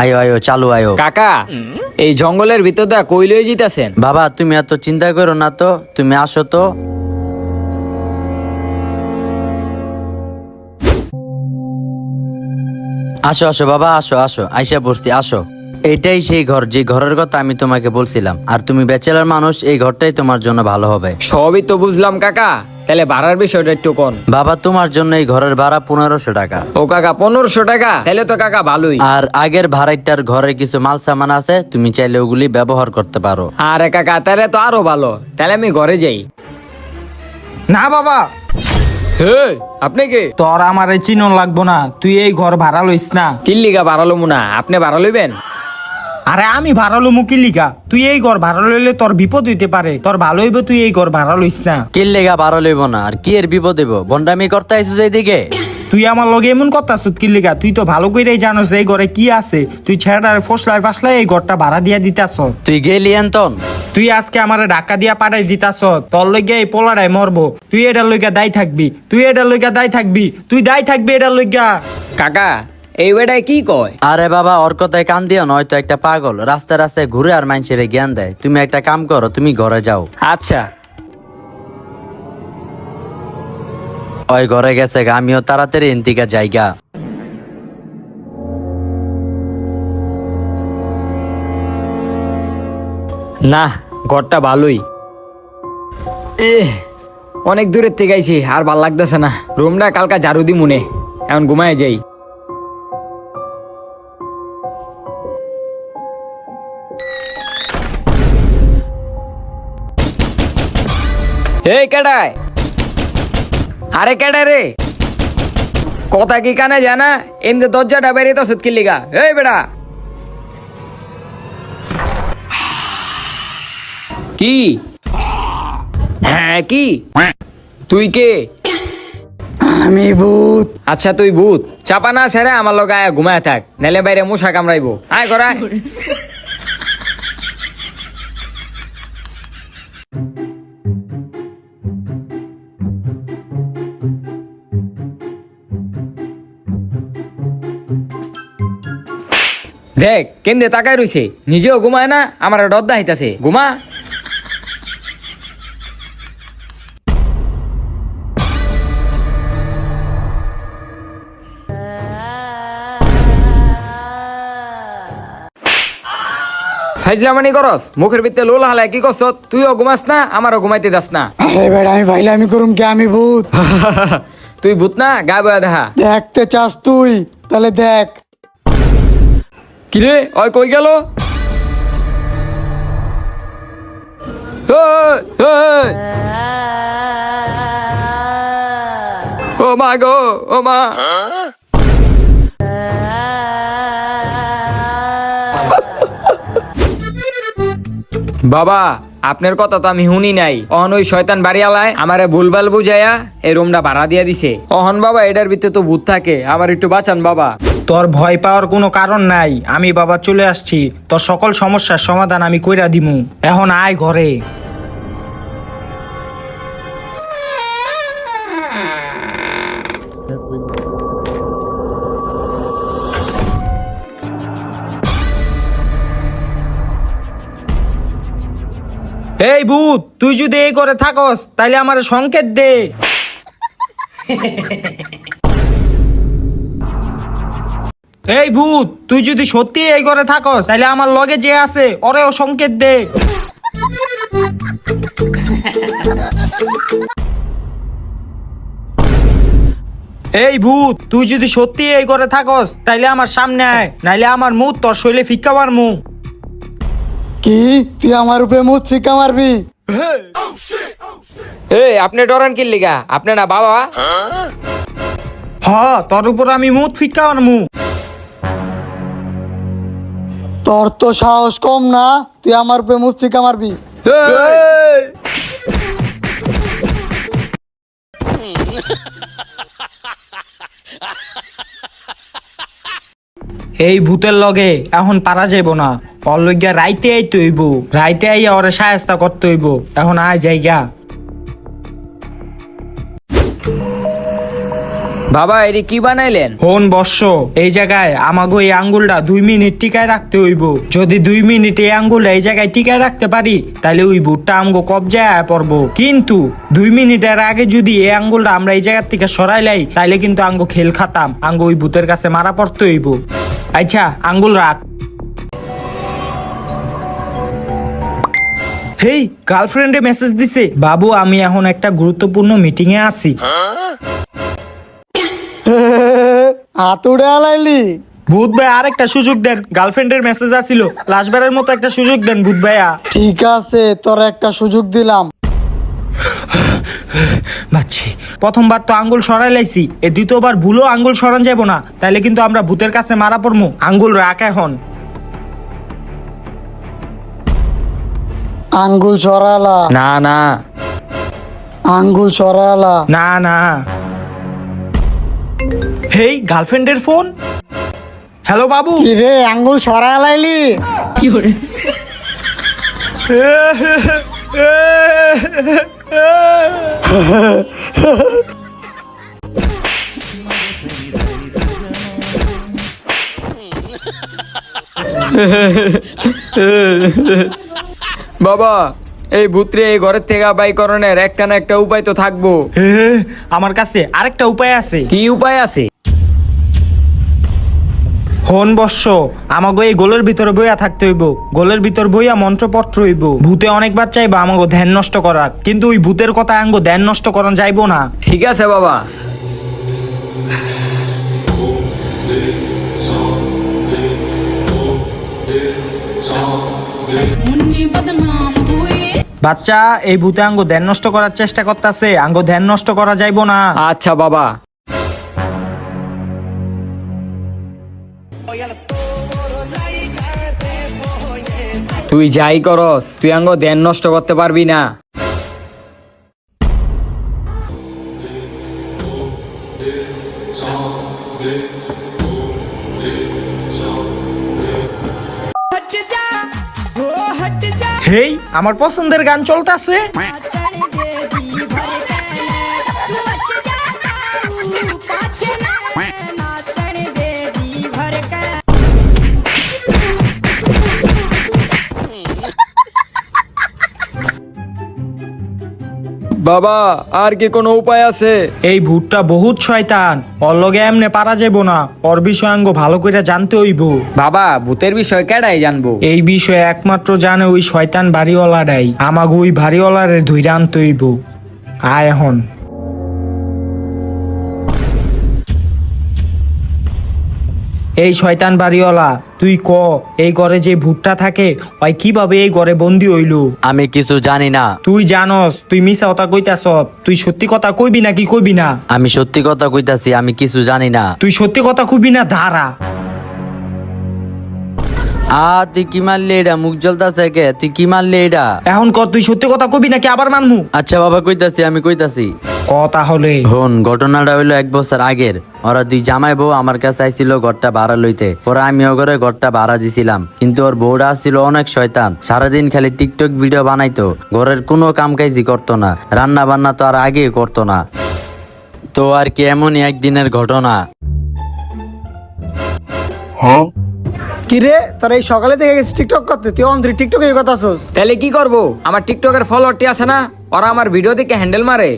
আয়ো আয়ো চালু আয়ো। কাকা এই জঙ্গলের ভিতর দা কই লই জিতাছেন? বাবা তুমি এত চিন্তা করো না তো তুমি আসো তো। আসো আসো বাবা আসো আসো আইসা বসতি আসো। এটাই সেই ঘর যে ঘরের কথা আমি তোমাকে বলছিলাম। আর তুমি ব্যাচেলার মানুষ এই ঘরটাই তোমার জন্য ভালো হবে। সবই তো বুঝলাম কাকা। তাহলে ভাড়ার বিষয়টা একটু কোন? বাবা তোমার জন্য এই ঘরের ভাড়া পনেরোশো টাকা। ও কাকা পনেরোশো টাকা? তাহলে তো কাকা ভালোই। আর আগের ভাড়াইটার ঘরে কিছু মাল সামান আছে তুমি চাইলে ওগুলি ব্যবহার করতে পারো। আরে কাকা তাহলে তো আরও ভালো। তাহলে আমি ঘরে যাই। না বাবা। হে আপনি কে? তোর আমার এই চিনন লাগবো না। তুই এই ঘর ভাড়া লইস না। কিল্লিগা বাড়ালো মুনা আপনি ভাড়া লইবেন? আরে আমি ভাড়া লমু কি লিগা। তুই এই ঘর ভাড়া লইলে তোর বিপদ হইতে পারে। তোর ভালো হইবে তুই এই ঘর ভাড়া লইস না। কি লেগা বারো লইব না? আর কি এর বিপদ দেব বন্ডামি করতে আইসো এইদিকে? তুই আমার লগে এমন কথা সুত কি লিগা? তুই তো ভালো কইরাই জানোস এই ঘরে কি আছে। তুই ছেড়ার ফসলাই ফাসলাই এই ঘরটা ভাড়া দিয়া দিতাছ। তুই গেলি এন্তন তুই আজকে আমার ঢাকা দিয়া পাঠাই দিতাছ। তোর লইগে এই পোলাটাই মরবো। তুই এটার লইগা দায় থাকবি। তুই এটার লইগা দায় থাকবি। তুই দায় থাকবি এটার লইগা। কাকা এই বেটায় কি কয়? আরে বাবা ওর কথায় কান দিও নয় তো একটা পাগল। রাস্তায় রাস্তায় ঘুরে আর মানুষের জ্ঞান দেয়। তুমি একটা কাম করো তুমি ঘরে যাও। আচ্ছা। ওই ঘরে গেছে গা, আমিও তাড়াতাড়ি এন্তিকা জায়গা না ঘরটা ভালোই। এহ, অনেক দূরের থেকে আইছি আর ভালো লাগতেছে না। রুমটা কালকা ঝাড়ু দি মনে এখন ঘুমায় যাই। হে কেডায় আরে কেডা রে। কথা কি কানে জানা এমনি দরজাটা বেরিয়ে তো সুতকির লিগা। এই বেড়া। কি? হ্যাঁ কি? তুই কে? আমি ভূত। আচ্ছা তুই ভূত। চাপা না ছেড়ে আমার লোক আয় ঘুমায় থাক। নেলে বাইরে মশা কামড়াইবো। আয় করায় দেখ কেমনে তাকায় রইছে। নিজেও ঘুমায় না আমার ডদ্দা হইতাছে। ঘুমা। ফাইজলামানি করস মুখের ভিতরে লোল হালায় কি করছ? তুইও ঘুমাস না আমারও ঘুমাইতে দাস না। আরে বেড়া আমি ভাইলে আমি করুম কি? আমি ভূত। তুই ভূত না গা বয়া দেখা দেখতে চাস তুই? তাহলে দেখ। কিরে, ওই কই গেল। ও মা গো, ও মা। বাবা, আপনার কথা তো আমি শুনি নাই। অহন ওই শয়তান বাড়ি আলায় আমারে ভুলভাল বুঝাইয়া এই রুমটা ভাড়া দিয়া দিছে। অহন বাবা, এটার ভিতরে তো ভূত থাকে। আমার একটু বাঁচান বাবা। তোর ভয় পাওয়ার কোনো কারণ নাই। আমি বাবা চলে আসছি। তোর সকল সমস্যার সমাধান আমি কইরা দিমু। এখন আয় ঘরে। এই ভূত, তুই যদি এই করে থাকস, তাইলে আমার সংকেত দে। এই ভূত তুই যদি সত্যি এই ঘরে থাকস তাহলে আমার লগে যে আছে ওরেও সংকেত দে। এই ভূত তুই যদি সত্যি এই ঘরে থাকস তাইলে আমার সামনে আয় নাইলে আমার মুখ তোর শৈলে ফিক্কা মারমু। কি? তুই আমার উপরে মুখ শিক্ষা মারবি? এই আপনি ডরান কি লিগা? আপনি না বাবা? হ তোর উপর আমি মুখ ফিক্কা মারমু। তোর তো সাহস কম না তুই আমার উপরে মুখ শিক্ষা মারবি এই ভূতের লগে এখন পারা যাইব না। লইগা রাইতে আইতে হইব। রাইতে আইয়া ওরে সায়স্তা করতে হইব। এখন আয় জায়গা বাবা এটি কি বানাইলেন? হন বর্ষ এই জায়গায় আমাগো এই আঙ্গুলটা দুই মিনিট টিকায় রাখতে হইব। যদি দুই মিনিট এই আঙ্গুলটা এই জায়গায় টিকায় রাখতে পারি তাহলে ওই ভুটটা আমগো কবজায় আয়া পড়ব। কিন্তু দুই মিনিটের আগে যদি এই আঙ্গুলটা আমরা এই জায়গার থেকে সরাই লাই তাহলে কিন্তু আঙ্গো খেল খাতাম। আঙ্গো ওই ভূতের কাছে মারা পড়তে হইব। আচ্ছা আঙ্গুল রাখ। হেই গার্লফ্রেন্ডে মেসেজ দিছে। বাবু আমি এখন একটা গুরুত্বপূর্ণ মিটিং এ আছি হাত উড়ে আলাইলি। ভূত ভাই আরেকটা সুযোগ দেন। গার্লফ্রেন্ডের মেসেজ আসিল। লাস্টবারের মতো একটা সুযোগ দেন ভূত ভাইয়া। ঠিক আছে তোর একটা সুযোগ দিলাম। বাচ্ছি প্রথমবার তো আঙ্গুল সরাই লাইছি। এ দ্বিতীয়বার ভুলো আঙ্গুল সরান যাব না। তাইলে কিন্তু আমরা ভূতের কাছে মারা পড়মু। আঙ্গুল রাখ হন আঙ্গুল সরালা। না না। আঙ্গুল সরালা। না না। হেই গার্লফ্রেন্ডের ফোন? হ্যালো বাবু। কি রে আঙ্গুল সরাই লাইলি বাবা এই ভূতরে এই ঘরের থেকে বাই করণের একটা না একটা উপায় তো থাকব। আমার কাছে আরেকটা উপায় আছে। কি উপায় আছে? হন বর্ষ আমাগো এই গোলের ভিতরে বইয়া থাকতে হইব। গোলের ভিতর বইয়া মন্ত্রপত্র হইব। ভূতে অনেকবার চাইব আমাগো ধ্যান নষ্ট করার কিন্তু ওই ভূতের কথা আঙ্গো ধ্যান নষ্ট করান যাইব না। ঠিক আছে বাবা। বাচ্চা এই ভূতে আঙ্গো ধ্যান নষ্ট করার চেষ্টা করতেছে আঙ্গো ধ্যান নষ্ট করা যাইবো না। আচ্ছা বাবা। তুই যাই করস, তুই আঙ্গ দেন নষ্ট করতে পারবি না। হেই, আমার পছন্দের গান চলতেছে। বাবা আর কি কোনো উপায় আছে? এই ভূতটা বহুত শয়তান। ওর লগে এমনে পারা যাব না। ওর বিষয় আঙ্গো ভালো করে জানতে হইব। বাবা ভূতের বিষয় কেডাই জানব? এই বিষয়ে একমাত্র জানে ওই শয়তান বাড়িওয়ালাটাই আমাকে ওই বাড়িওয়ালারে ধৈর্য আনতে হইব। আয় এখন। এই শয়তান বাড়িওয়ালা তুই ক? এই ঘরে যে ভূতটা থাকে ওই কীভাবে এই ঘরে বন্দি হইল? আমি কিছু জানি না। তুই জানস তুই মিছা কথা কইতাছ। তুই সত্যি কথা কইবি নাকি কইবি না? আমি সত্যি কথা কইতাছি আমি কিছু জানি না। তুই সত্যি কথা কইবি না ধারা আ তুই কি মারলি এটা মুখ জ্বলতাছে কে? তুই কি মারলি এটা এখন ক তুই সত্যি কথা কবি নাকি আবার মানমু আচ্ছা বাবা কইতাছি আমি কইতাছি। ক তাহলে? হন ঘটনাটা হইল এক বছর আগের। ওরা দুই জামাই বউ আমার কাছে আইছিল ঘরটা ভাড়া লইতে। পরে আমি ওগরে ঘরটা ভাড়া দিছিলাম। কিন্তু ওর বউটা আসছিল অনেক শয়তান। সারাদিন খালি টিকটক ভিডিও বানাইতো। ঘরের কোনো কাম কাজই করতো না। রান্না বান্না তো আর আগে করতো না। তো আর কি এমনই একদিনের ঘটনা। কি রে তোর এই সকালে থেকে গেছিস টিকটক করতে? তুই অন্ধ্রি টিকটকে কথা শোস তাহলে কি করব? আমার টিকটকের ফলোয়ারটি আছে না? ওরা আমার ভিডিও দেখে হ্যান্ডেল মারে।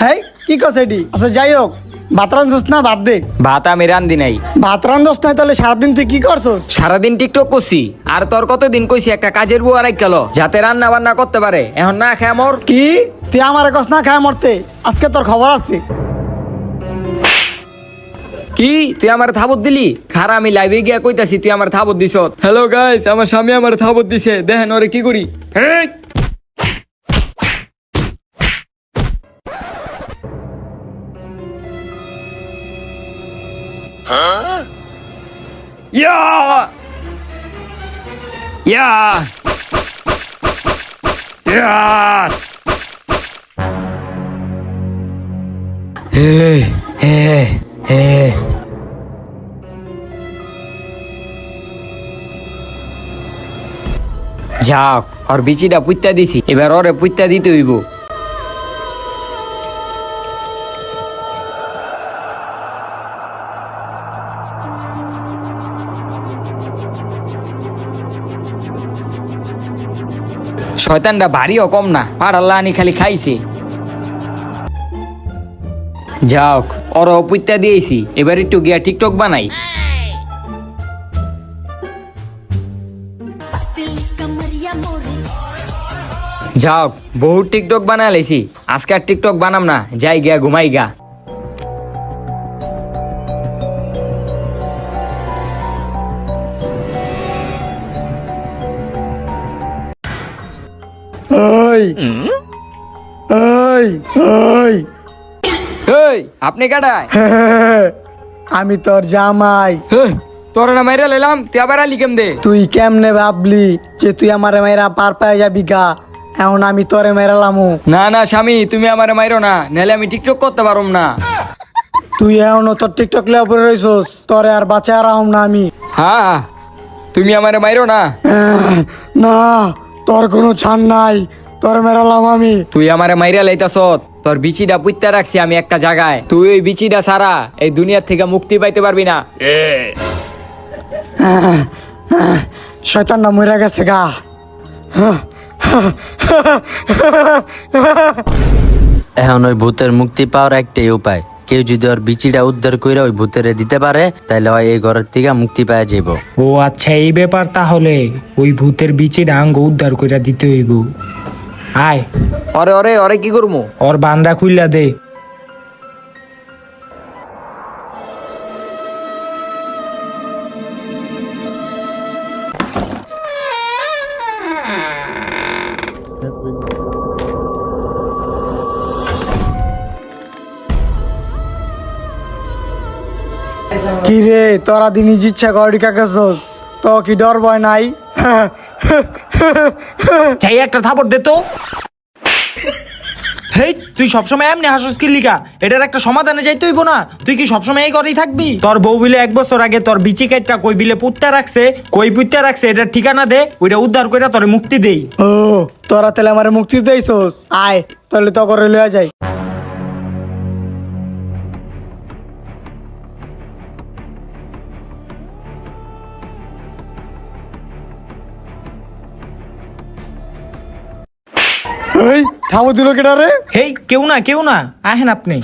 হ্যাঁ কি কস এডি আচ্ছা যাই হোক ভাত রান্ধছস না? বাদ দে। ভাত আমি রান্ধি নাই। ভাত রান্ধস না তাহলে সারাদিন তুই কি করছস? সারাদিন টিকটক করছি। আর তোর কতদিন কইছি একটা কাজের বউ আর গেল যাতে রান্না বান্না করতে পারে। এখন না খায় মোর। কি? তুই আমার কস না খায় মরতে? আজকে তোর খবর আছে। কি? তুই আমার থাবত দিলি? খারা আমি লাইভে গিয়া কইতাছি তুই আমার থাবত দিছ। হ্যালো গাইস আমার স্বামী আমার থাবত দিছে। দেখেন ওরে কি করি? হেই! ইয়া! ইয়া! ইয়া! হে হে হে। যাক, আর বিচিটা পুইতা দিছি, এবার ওরে পুইতা দিতে হইব। শয়তানটা ভারীও কম না পাড়াল্লা আনি খালি খাইছে। যাক ওর পুইতা দিয়েছি, এবার একটু গিয়া টিকটক বানাই। যাওক বহুত টিকটক বানা লেছি। আজকে আর টিকটক বানাম না যাই গিয়া ঘুমাই গা ওই ওই ওই এই আপনি কাটায়? আমি তোর জামাই। তোর না মাইরা লেলাম তুই আবার আলি কেম দে তুই কেমনে ভাবলি যে তুই আমার মেয়েরা পার পায়ে যাবি গা? এখন আমি তোরে মেরালামু না না স্বামী তুমি আমারে মাইরো না নাহলে আমি টিকটক করতে পারুম না। তুই এখনও তোর টিকটক লেয়া পরে রইছস তোরে আর বাঁচা রাহম না আমি। হ্যাঁ তুমি আমারে মাইরো না। না তোর কোনো ছাড় নাই তোর মেরালাম আমি। তুই আমারে মাইরা লাইতাছ তোর বিচিটা পুইত্যা রাখছি আমি একটা জায়গায়। তুই ওই বিচিটা সারা এই দুনিয়ার থেকে মুক্তি পাইতে পারবি না। শয়তান না মরে গেছে গা। এখন ওই ভূতের মুক্তি পাওয়ার একটাই উপায়। কেউ যদি ওর বিচিটা উদ্ধার করে ওই ভূতের দিতে পারে তাহলে হয় এই ঘরের থেকে মুক্তি পাওয়া যাব ও আচ্ছা এই ব্যাপার তাহলে। ওই ভূতের বিচিটা আঙ্গ উদ্ধার করে দিতে হইব। আয়। অরে অরে অরে কি করব ওর বান্দা খুইলা দে। কি রে তোরা দিন ইচ্ছা গড়ি কাকেছস তো কি ডর ভয় নাই? চাই একটা থাপড় দে তো। হেই তুই সবসময় এমনি হাসস কি লিগা? এটার একটা সমাধানে যাইতে হইব না। তুই কি সবসময় এই করেই থাকবি? তোর বউ বিলে এক বছর আগে তোর বিচি কাইটটা কই বিলে পুত্তা রাখছে কই পুত্তা রাখছে এটার ঠিকানা দে ওইটা উদ্ধার করে তোরে মুক্তি দেই। ও তোরা তাহলে আমার মুক্তি দেইছস আয় তাহলে তো করে লইয়া যাই। থামো দিল কেটা রে হেই কেউ না কেউ না আহেন আপনি।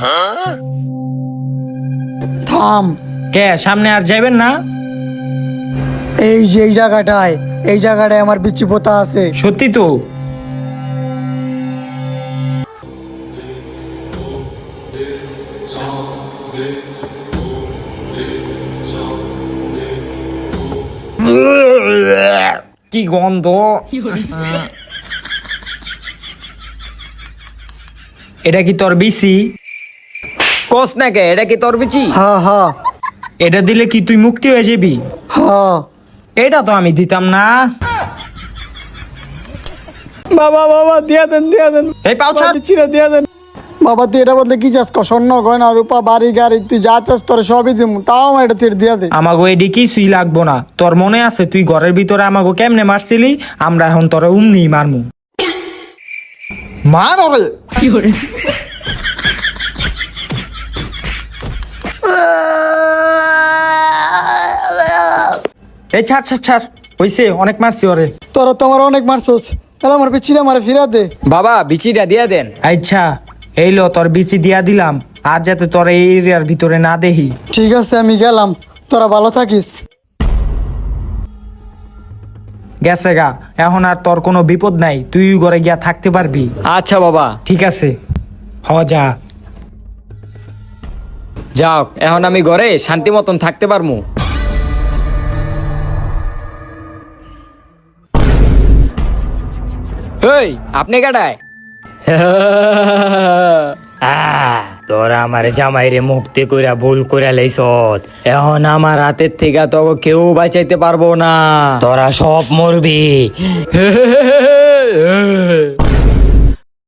থাম। কে সামনে আর যাবেন না? এই যে এই জায়গাটায় এই জায়গাটায় আমার বিচ্ছি পোতা আছে। সত্যি তো? কি গন্ধ? এটা কি তোর বিসি কস না কে এটা কি তোর বিচি? হা হা। এটা দিলে কি তুই মুক্তি হয়ে যাবি? হা। এটা তো আমি দিতাম না। বাবা বাবা দিয়া দেন দিয়া দেন। এই পাও ছাড়। চিরা দিয়া দেন। বাবা তুই এটা বদলে কি চাস? স্বর্ণ গয়না রূপা বাড়ি গাড়ি তুই যা চাস তোর সবই দিম। তাও আমার এটা তুই দিয়া দে। আমাগো এডি কিছুই লাগবো না। তোর মনে আছে তুই ঘরের ভিতরে আমাগো কেমনে মারছিলি? আমরা এখন তোরা উমনি মারমু। মার ওরে এই ছাড় ছাড় ছাড়। হইছে অনেক মারছি ওরে। তোরা তো আমার অনেক মারছস। তাহলে আমার পিছিয়ে আমার ফিরা দে। বাবা বিচিটা দিয়া দেন। আচ্ছা এই লো তোর বিচি দিয়া দিলাম। আর যাতে তোর এই এরিয়ার ভিতরে না দেহি। ঠিক আছে আমি গেলাম। তোরা ভালো থাকিস। গেছে গা। এখন আর তোর কোনো বিপদ নাই তুই ঘরে গিয়া থাকতে পারবি। আচ্ছা বাবা। ঠিক আছে। হ যা। যাও এখন আমি ঘরে শান্তি মতন থাকতে পারমু। এই আপনি কাটায় তোরা আমার জামাই রে মুক্তি কইরা ভুল কইরা লইছত এখন আমার হাতের থেকে তো কেউ বাঁচাইতে পারব না। তোরা সব মরবি।